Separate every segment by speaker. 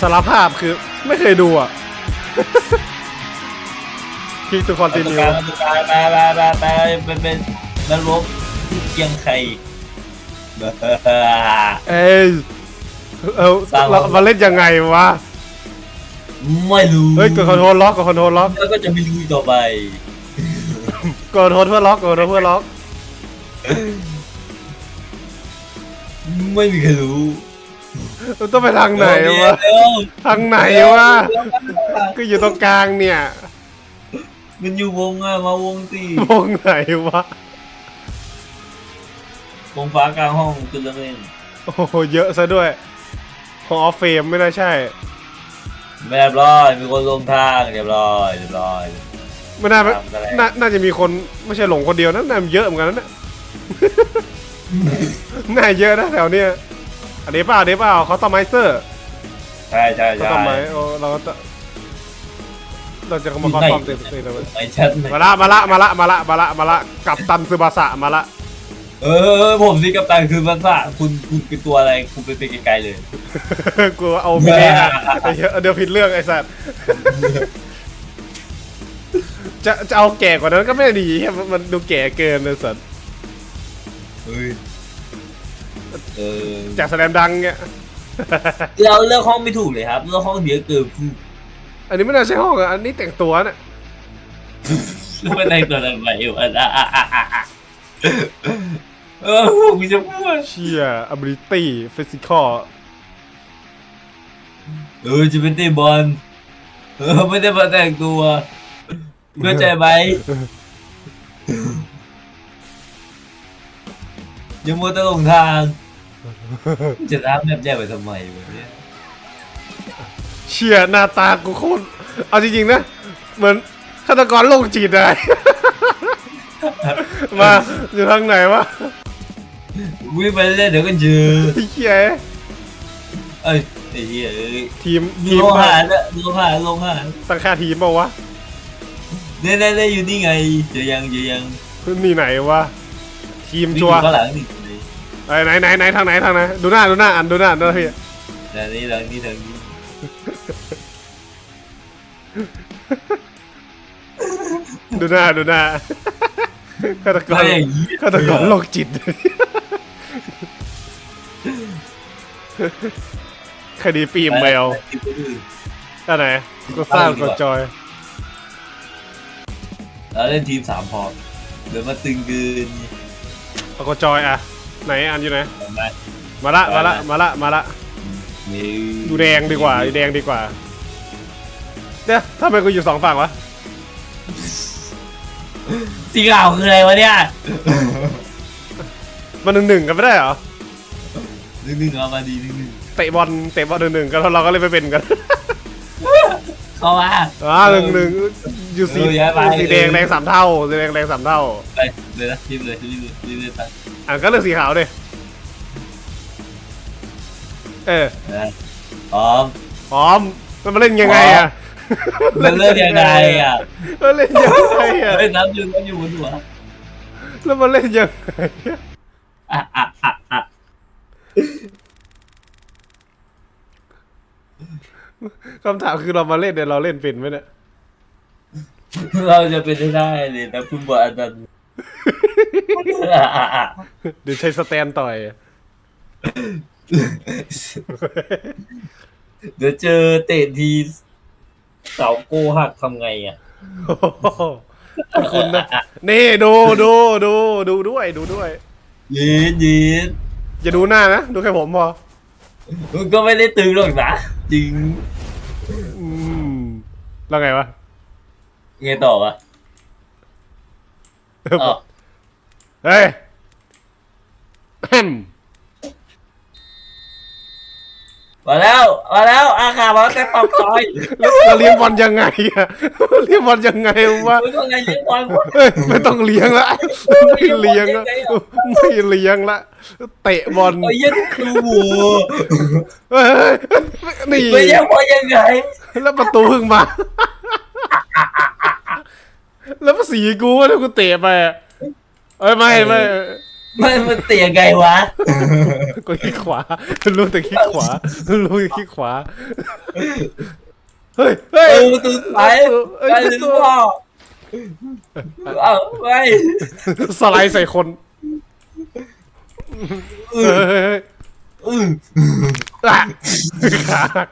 Speaker 1: สารภาพคือไม่เคยดูอะคลิกตัวคอนติ
Speaker 2: ตัว
Speaker 1: เนี
Speaker 2: ก
Speaker 1: ย
Speaker 2: ลางตัวกลางมามามามาเป็นเป็นนรกเกียงไข่
Speaker 1: เอ้ยเออ
Speaker 2: สร้าง
Speaker 1: เรามาเล่นยังไงวะ
Speaker 2: ไม่รู้
Speaker 1: เฮ้ยกดคอนโทรลล็อกกดคอนโทรลล็อก
Speaker 2: แล้วก็จะไม่รู้อีกต่อไป
Speaker 1: กดคอนโทรลเพื่อล็อกกดคอนโทรลเพื่อล็อก
Speaker 2: ไม่มีใครรู้
Speaker 1: มันต้องไปทางไหนวะ
Speaker 2: เร็ว
Speaker 1: ทางไหนวะ ก็อยู่ตรงกลางเนี่ย
Speaker 2: มันอยู่วงอะมาวงสิ
Speaker 1: วงไหนวะ
Speaker 2: วงฟ้ากลางห้องคือเรื่องเล่น
Speaker 1: โอ้โหเยอะซะด้วยของออฟเฟมไม่น่าใช่
Speaker 2: ไม่เรียบร้อย มีคนลงทางเรียบร้อยเรียบร้อย
Speaker 1: ไม่น่า
Speaker 2: ตามกันแล้ว
Speaker 1: น่าน่าจะมีคนไม่ใช่หลงคนเดียวนะน่าเยอะเหมือนกันนะน่าเยอะนะแถวเนี้ย อันนี้เปล่าอันนี้เปล่าเขาต้อมไมเซอร์
Speaker 2: ใช่ใช่
Speaker 1: เขา
Speaker 2: ใช่
Speaker 1: ต้อมไมโอ้เราก็ต้องเราจะมาคอต้อมเต็มเต็มเลย
Speaker 2: ไอ้ชัดเลย
Speaker 1: มาละมาละมาละมาละมาละมาละกับตันซึบาสะมาละ
Speaker 2: เออผมสิกัปตันคือภาษาคุณคุณเป็นตัวอะไรคุณไปเป็นไกลๆเลย
Speaker 1: กูเอาไปเลยอะไอ้เหี้ยเดี๋ยวผิดเรื่องไอ้สัตว์จะจะเอาแก่กว่านั้นก็ไม่ดีเหี้ยมันมันดูแก่เกินเลยสัตว์
Speaker 2: เฮ้ย เออ
Speaker 1: จากแสดงดังเนี่ย
Speaker 2: เราเลือกห้องไม่ถูกเลยครับเลือกห้องเดียวเกินคือ
Speaker 1: อันนี้ไม่น่าใช่ห้องอะอันนี้แต่งตัวน่ะ
Speaker 2: ไม่ได้ตัวอะไรไปวะอะอะอะอะอะเออผมจะพูด
Speaker 1: เชีย ability physical
Speaker 2: เออจะเป็นเตะบอลเออไม่ได้มาแต่งตัวเข้าใจไหมอยังมัวแต่หลงทาง จะทำแบบแย่ไปทำไมวะเนี่ย
Speaker 1: เชียหน้าตากูโคตรเอาจริงๆนะ เหมือนฆาตกรโรคจิตเลยมาอยู่ทางไหนวะ
Speaker 2: วิ่งไปเรื่อยๆเดี๋ยวก็เจอ
Speaker 1: ไอ้เชีย
Speaker 2: เอ้ยไอ้เหี้ยเอ้ย
Speaker 1: ทีม
Speaker 2: มี
Speaker 1: ทีม
Speaker 2: โลหะเนี่ยโลหะโลหะ
Speaker 1: ตั้งค่าทีมเปล่าวะ
Speaker 2: เนี่ยเนี่ยเนี่ยอยู่นี่ไงเจอยังเจอยัง
Speaker 1: นี่ไหนวะทีม
Speaker 2: วิ่ง
Speaker 1: ชั
Speaker 2: อ
Speaker 1: ว
Speaker 2: ยู่
Speaker 1: ร์
Speaker 2: ข้างหลังนี่
Speaker 1: ไอ้ไหนไหนไหนทางไหนทางไหนดูหน้าดูหน้าอันดูหน้าดูหน้าพี่
Speaker 2: แต่นี่ทางนี้ทางนี้
Speaker 1: ดูหน้าดูหน้าฆาตก
Speaker 2: ก็
Speaker 1: ร
Speaker 2: อย่างนี้
Speaker 1: ฆาตกรโรคจิตคดีปีมแมวอันไหนก็สร้างกดจอย
Speaker 2: เราเล่นทีมสามพอเดี๋ยวมาตึงเกิน
Speaker 1: เอากดจอยอะ ไหนอันอยู่ไหน
Speaker 2: ทำไม
Speaker 1: มาละมาละมาละมาละ
Speaker 2: นี่
Speaker 1: ดูแดงดีกว่าดูแดงดีกว่าเดี๋ยวทำไมกูอยู่สองฝั่งวะ
Speaker 2: สีขาวคืออะไรวะเนี่ย
Speaker 1: มันหนึ่งหนึ่งกันไม่ได้เหรอ
Speaker 2: นึงนึงเอามาดีนึงนึง
Speaker 1: เตะบอลเตะบอลหนึ่งหนึ่งกันแล้วเราก็เล่นไม่เป็นกัน
Speaker 2: เข้ามา
Speaker 1: อ่าหนึ่งหนึ่งอยู่สี
Speaker 2: เออย้ายไป
Speaker 1: สีแดงแดงสามเท่าสีแดงแดงสามเท่า
Speaker 2: ไปเลยนะทีมเลยทีมเลยทีมเลยไป
Speaker 1: อะก็เลือกสีขาวดิเออ
Speaker 2: นะพร้อม
Speaker 1: พร้อมมันมาเล่นยังไงอะ
Speaker 2: มันเลิกยังไงอะ
Speaker 1: มันเล่นยังไงอะ
Speaker 2: เฮ้ยน้ำอยู่น้ำอยู่บนหัว
Speaker 1: แล้วมันเล่นยังไงอะ
Speaker 2: อะอะอะอะ
Speaker 1: คำถามคือเรามาเล่นเนี่ยเราเล่นเป็นไหมเนี่ย
Speaker 2: เราจะเป็นได้ได้เลยนะคุณบอกอันนั้น อะอะอะ
Speaker 1: เดี๋ยวใช้สแตนต่อย
Speaker 2: เดี๋ยวเจอเตะทีเสาโกหักทำไงอะ
Speaker 1: โอ้โหขอบคุณนะนี่ดูดูดูดูด้วยดูด้วย
Speaker 2: ยีนยีน
Speaker 1: อย่าดูหน้านะ ดูแค่ผมพอ
Speaker 2: มันก็ไม่ได้ตึงหรอกนะจริง
Speaker 1: อืม แล้วไงวะ
Speaker 2: ไงต่อวะ อ๋อ
Speaker 1: เฮ้ยแฮม
Speaker 2: มาแล้วมาแล้วอาขามาแต่ปอกซอย
Speaker 1: แล้วเราเลี้ยงบอลยังไงอะเลี้ยงบอลยังไงวะ
Speaker 2: มึงก็ไงเลี้ยงบอล
Speaker 1: เฮ้ยไม่ต้องเลี้ยงละไม่เลี้ยงละไม่เลี้ยงละเตะบอล
Speaker 2: โอ้ยยันครูโว้
Speaker 1: เฮ้ยเฮ้ยนี่
Speaker 2: ไม่ยังบอลยังไง
Speaker 1: แล้วประตูเพิ่งมา แล้วภาษีกูว่าถ้ากูเตะไปอะเอ้ยไม่ไม่
Speaker 2: มันมันเตะยังไงวะ
Speaker 1: ก็ขี้ขวารู้แต่ขี้ขวารู้แต่ขี้ขวา เฮ้ยเฮ้
Speaker 2: เอยอประตูไป
Speaker 1: เอ้ย
Speaker 2: ไปหรือเปล่าเอาไป
Speaker 1: สไลด์ใส่คนเฮ้ยเฮ้ยเฮ้ย
Speaker 2: อือ
Speaker 1: อะขาหัก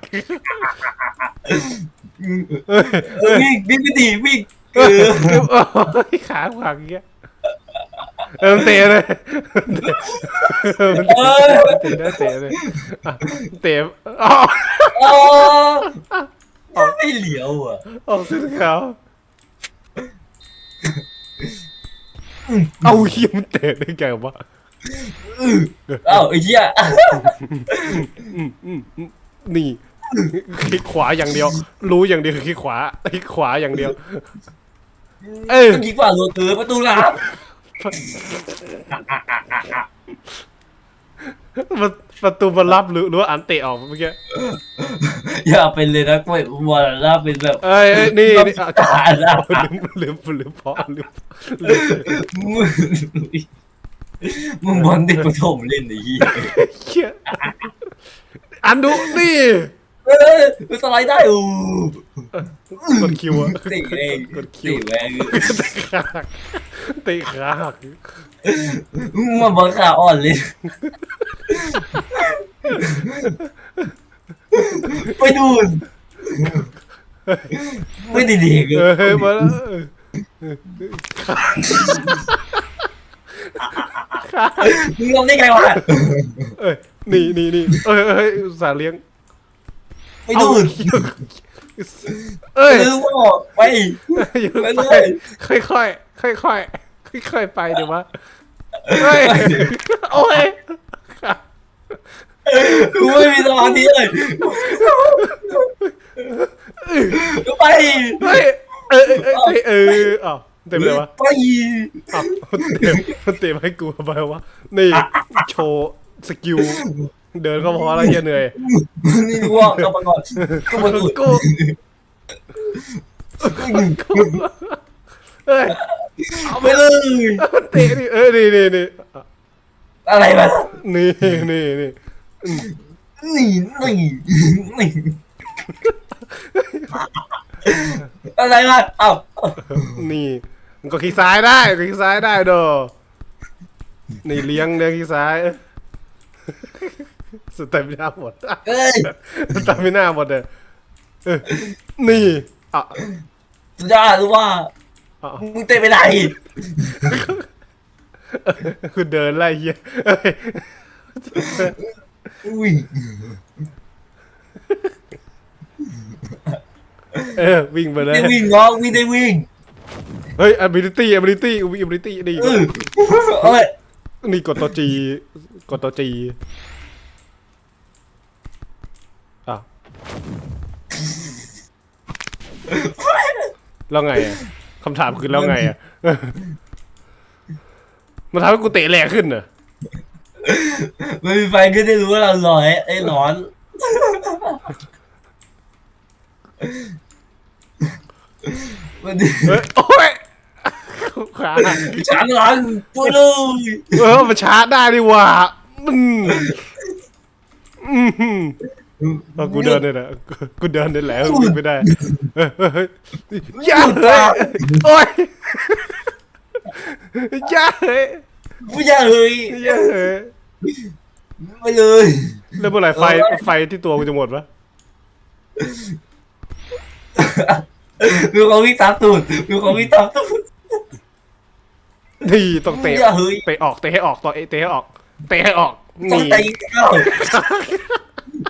Speaker 1: เฮ้ย
Speaker 2: เออวิ่งวิ่งไม่ดีวิ่ง เอ
Speaker 1: เฮ้ย
Speaker 2: อ
Speaker 1: โอ้ยขาหักอย่างเงี้ยเออมันเตะเลยเออมันเตะเตะได้เตะเลยอะเตะอ๋อ
Speaker 2: โอ้ไม่เหลียวอะ
Speaker 1: ออกเส้นขาวเอาเหี้ยมันเตะได้ไงวะ
Speaker 2: เอ้าไอ้เหี้ย
Speaker 1: อืมอืมอืมนี่คลิกขวาอย่างเดียว รู้อย่างเดียวคือคลิกขวาคลิกขวาอย่างเดียว เอ้ย
Speaker 2: เมื่อกี้กว่าโรเตอร์ประตูลับ
Speaker 1: มันประตูมันรับหรือหรือว่าอันเตะออกเมื่อกี้
Speaker 2: อย่าเป็นเลยนะกล้วยบอลลับเป็นแบบ
Speaker 1: เอ้ยเอ้ยนี่นี่อะ
Speaker 2: อ่าลับ
Speaker 1: ลืมลืมลืมเพราะลืมลืม
Speaker 2: มึงบอลเด็กประถมเล่นไอ้เหี้ย
Speaker 1: เหี้ยอันดูนี่
Speaker 2: เออมันสไลด์ได้อู้
Speaker 1: กดคิวอะ
Speaker 2: ตีเอง
Speaker 1: กดคิ
Speaker 2: ตี
Speaker 1: ว
Speaker 2: แม่ง
Speaker 1: เตะขาหักเตะขาหัก
Speaker 2: มันบอลขาอ่อนเลยไปดูนไม่ดีดีๆ
Speaker 1: เอ
Speaker 2: เล
Speaker 1: อยมาแล้ว
Speaker 2: มึงลงได้ไงวะ
Speaker 1: เอ้ยนี่นี่นี่เอ้ยเอ้ยสาเลี้ยง
Speaker 2: ไปดูน
Speaker 1: เอ้ย
Speaker 2: ลืมว่าไป
Speaker 1: อย่า
Speaker 2: ไป
Speaker 1: ไป
Speaker 2: เลย
Speaker 1: ค่อยค่อยค่อยค่อยค่อยค่อยๆไปเดี๋ยววะเฮ้ยโอ้ย
Speaker 2: กูไม่มีสมาธิเลยไป
Speaker 1: เฮ้ยเออเออเออเอออ้าวเต็มเลยวะ
Speaker 2: ไป
Speaker 1: อ้าวเต็มเต็มให้กูไปวะนี่โชว์สกิล เดินก็พอแล้วเฮียเหนื่อย
Speaker 2: นี่กูว่ากลับมาก่อนกูมาดู
Speaker 1: กูกูเอ้ย
Speaker 2: เอาไปเลย
Speaker 1: เตะนี่เออนี่นี่นี่
Speaker 2: อะไรมา
Speaker 1: นี่นี่นี่
Speaker 2: นี่นี่นี่อะไรมาเอ้า
Speaker 1: นี่มันก็ขี้ซ้ายได้ก็ขี้ซ้ายได้โดนี่เลี้ยงเลี้ยงขี้ซ้าย สุดแต่ไม่น่าหมด
Speaker 2: เอ้ย
Speaker 1: ตามไม่น่าหมดเลยเออนี่อะ
Speaker 2: สุดยอดรู้ว่า
Speaker 1: อะ
Speaker 2: มึงเตะไปไหน
Speaker 1: คือเดินไล่เหี้ยเอ้ย
Speaker 2: อุ้ย
Speaker 1: เออวิ่งไปเลย
Speaker 2: ได้วิ่งน้องวิ่งได้วิ่ง
Speaker 1: เฮ้ย ability ability ability นี่
Speaker 2: เออเอ้ย
Speaker 1: นี่กดตัว G กดตัว G อะ แล้วไงอะคำถามคือแล้วไงอะ มันทำให้กูเตะแรงขึ้นเหรอ
Speaker 2: ไม่มีไฟก็ได้รู้ว่าเราร้อยไอ้ร้อนมันดิ
Speaker 1: เฮ้ยโอ้ยขา
Speaker 2: ฉันร้อนตัวเลย
Speaker 1: เออมันชาร์จได้ดิว่ะอืมอืม เอากูเดินได้แหละกูกูเดินได้แหละวิ่งไม่ได้เฮ้ยเฮ้ยอย่าเลยโอ้ยอย่าเลย
Speaker 2: ไม่ใช่เลย
Speaker 1: อย่าเลย
Speaker 2: ไปเลย
Speaker 1: แล้วเมื่อไหร่ไฟไฟที่ตัวกูจะหมดวะ
Speaker 2: มีของวิ่งตามตูดมีของวิ่งตามตูด
Speaker 1: นี่ต้องเตะ
Speaker 2: อย่าเฮ้ย
Speaker 1: เตะออกเตะให้ออกต่อเตะให้ออกเตะให้ออก
Speaker 2: ต้อง
Speaker 1: นี่
Speaker 2: ตีเอ้า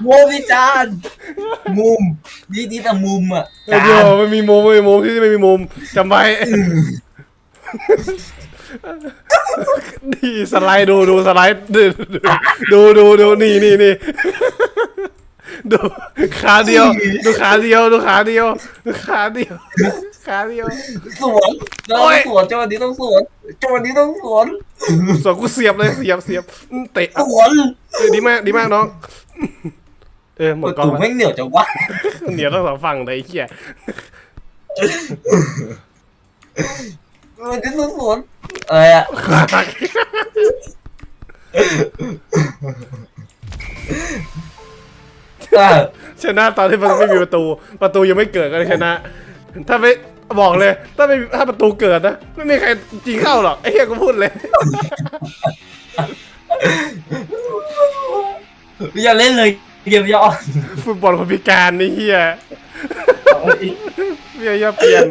Speaker 2: มุมวิจารณ์มุมนี่นี่แต่มุมอะ
Speaker 1: เออเดี๋ยวไม่มีมุมไม่มีมุมที่ไม่มีมุมจำไว้นี่สไลด์ดูดูสไลด์ดูดูดูดูนี่นี่นี่ ดูขาเดียว ดูขาเดียว ดูขาเดียว ดูขาเดียว ขาเดียว
Speaker 2: สวนเรา
Speaker 1: โอ้ย
Speaker 2: สวนจังหวะนี้ต้องสวนจังหวะนี้ต้องสวน
Speaker 1: ส่วนกูเสียบเลยเสียบเสียบเตะ
Speaker 2: สวน
Speaker 1: เออดีมากดีมากน้อง เออหมด
Speaker 2: ประ
Speaker 1: กล้อง
Speaker 2: ตู
Speaker 1: แล้ว
Speaker 2: แม่งเหนียวจังวะ
Speaker 1: เหนียวทั้งสองฝั่งเลยไอ้เหี้ย
Speaker 2: มันจะต้องสวนอะไรอะ
Speaker 1: ขาหัก
Speaker 2: อะ
Speaker 1: ชนะตอนที่มันไม่มีประตู ประตูยังไม่เกิดก็เลยชนะ ถ้าไม่บอกเลย ถ้าไม่ถ้าประตูเกิดนะไม่มีใครจริงเข้าหรอกไอ้เหี้ยก็พูดเลย
Speaker 2: อย่าเล่นเลยเกมย้อน
Speaker 1: ฟุตบอลคนพิการนี่เหี้ย
Speaker 2: เอาอีก
Speaker 1: เหี้ยอย่าเปลี่ยน